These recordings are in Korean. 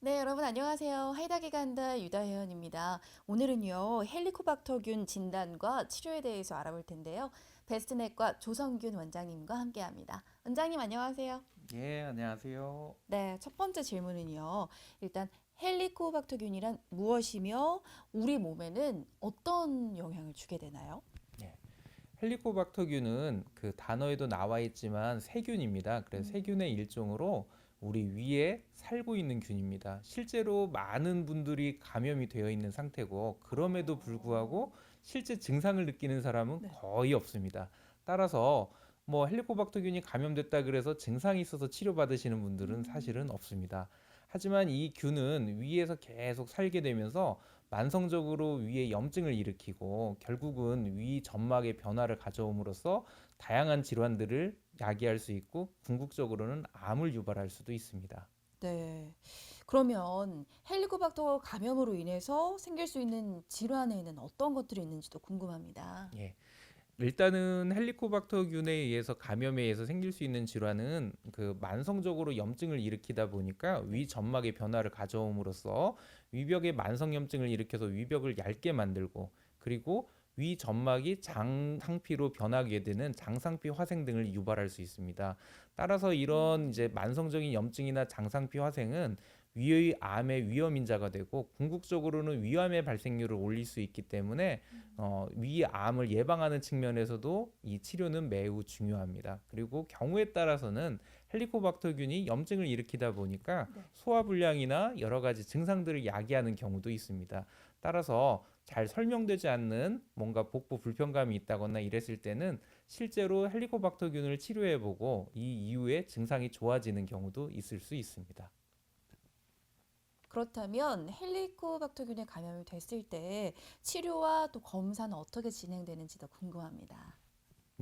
네, 여러분 안녕하세요. 하이닥에 간다 유다혜연입니다. 오늘은요, 헬리코박터균 진단과 치료에 대해서 알아볼 텐데요. 베스트넷과 조성균 원장님과 함께 합니다. 원장님 안녕하세요. 예, 안녕하세요. 네, 첫 번째 질문은요. 일단 헬리코박터균이란 무엇이며 우리 몸에는 어떤 영향을 주게 되나요? 헬리코박터균은 그 단어에도 나와 있지만 세균입니다. 그래서 음. 세균의 일종으로 우리 위에 살고 있는 균입니다. 실제로 많은 분들이 감염이 되어 있는 상태고 그럼에도 불구하고 실제 증상을 느끼는 사람은 네. 거의 없습니다. 따라서 뭐 헬리코박터균이 감염됐다 그래서 증상이 있어서 치료받으시는 분들은 사실은 없습니다. 하지만 이 균은 위에서 계속 살게 되면서 만성적으로 위에 염증을 일으키고 결국은 위 점막의 변화를 가져옴으로써 다양한 질환들을 야기할 수 있고 궁극적으로는 암을 유발할 수도 있습니다. 네. 그러면 헬리코박터 감염으로 인해서 생길 수 있는 질환에는 어떤 것들이 있는지도 궁금합니다. 예. 일단은 헬리코박터균에 의해서 감염에 의해서 생길 수 있는 질환은 그 만성적으로 염증을 일으키다 보니까 위 점막의 변화를 가져옴으로써 위벽에 만성 염증을 일으켜서 위벽을 얇게 만들고 그리고 위 점막이 장상피로 변하게 되는 장상피 화생 등을 유발할 수 있습니다. 따라서 이런 이제 만성적인 염증이나 장상피 화생은 위의 암의 위험 인자가 되고 궁극적으로는 위암의 발생률을 올릴 수 있기 때문에 어, 위암을 예방하는 측면에서도 이 치료는 매우 중요합니다. 그리고 경우에 따라서는 헬리코박터균이 염증을 일으키다 보니까 네. 소화 불량이나 여러 가지 증상들을 야기하는 경우도 있습니다. 따라서 잘 설명되지 않는 뭔가 복부 불편감이 있다거나 이랬을 때는 실제로 헬리코박터균을 치료해보고 이 이후에 증상이 좋아지는 경우도 있을 수 있습니다. 그렇다면 헬리코박터균에 감염이 됐을 때 치료와 또 검사는 어떻게 진행되는지도 궁금합니다.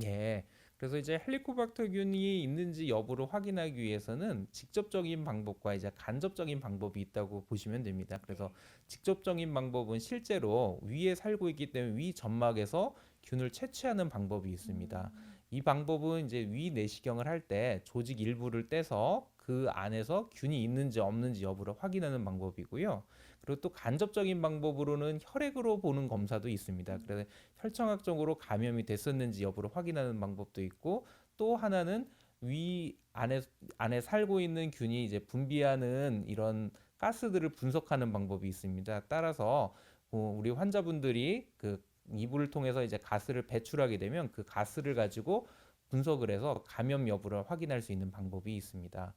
예. 그래서 이제 헬리코박터균이 있는지 여부를 확인하기 위해서는 직접적인 방법과 이제 간접적인 방법이 있다고 보시면 됩니다. 그래서 직접적인 방법은 실제로 위에 살고 있기 때문에 위 점막에서 균을 채취하는 방법이 있습니다. 이 방법은 이제 위 내시경을 할 때 조직 일부를 떼서 그 안에서 균이 있는지 없는지 여부를 확인하는 방법이고요. 그리고 또 간접적인 방법으로는 혈액으로 보는 검사도 있습니다. 그래서 혈청학적으로 감염이 됐었는지 여부를 확인하는 방법도 있고 또 하나는 위 안에 안에 살고 있는 균이 이제 분비하는 이런 가스들을 분석하는 방법이 있습니다. 따라서 어, 우리 환자분들이 그 이불을 통해서 이제 가스를 배출하게 되면 그 가스를 가지고 분석을 해서 감염 여부를 확인할 수 있는 방법이 있습니다.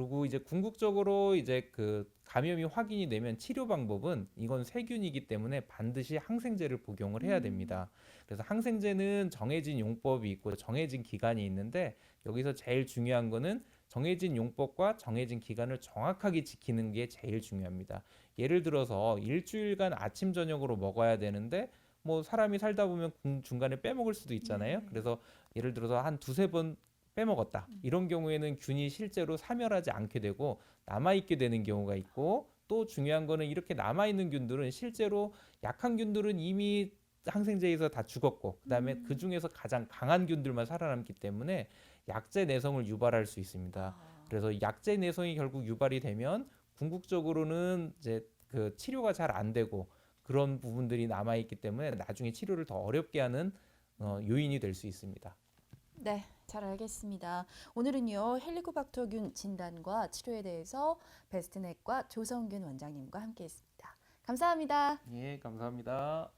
그리고 이제 궁극적으로 이제 그 감염이 확인이 되면 치료 방법은 이건 세균이기 때문에 반드시 항생제를 복용을 해야 됩니다. 그래서 항생제는 정해진 용법이 있고 정해진 기간이 있는데 여기서 제일 중요한 거는 정해진 용법과 정해진 기간을 정확하게 지키는 게 제일 중요합니다. 예를 들어서 일주일간 아침 저녁으로 먹어야 되는데 뭐 사람이 살다 보면 중- 중간에 빼먹을 수도 있잖아요. 그래서 예를 들어서 한 두세 번 빼먹었다. 이런 경우에는 균이 실제로 사멸하지 않게 되고 남아있게 되는 경우가 있고 또 중요한 거는 이렇게 남아있는 균들은 실제로 약한 균들은 이미 항생제에서 다 죽었고 그다음에 그 중에서 가장 강한 균들만 살아남기 때문에 약제 내성을 유발할 수 있습니다. 아, 그래서 약제 내성이 결국 유발이 되면 궁극적으로는 이제 그 치료가 잘 안 되고 그런 부분들이 남아 있기 때문에 나중에 치료를 더 어렵게 하는 어, 요인이 될 수 있습니다. 네, 잘 알겠습니다. 오늘은요, 헬리코박터균 진단과 치료에 대해서 베스트넷과 조성균 원장님과 함께 했습니다. 감사합니다. 예, 감사합니다.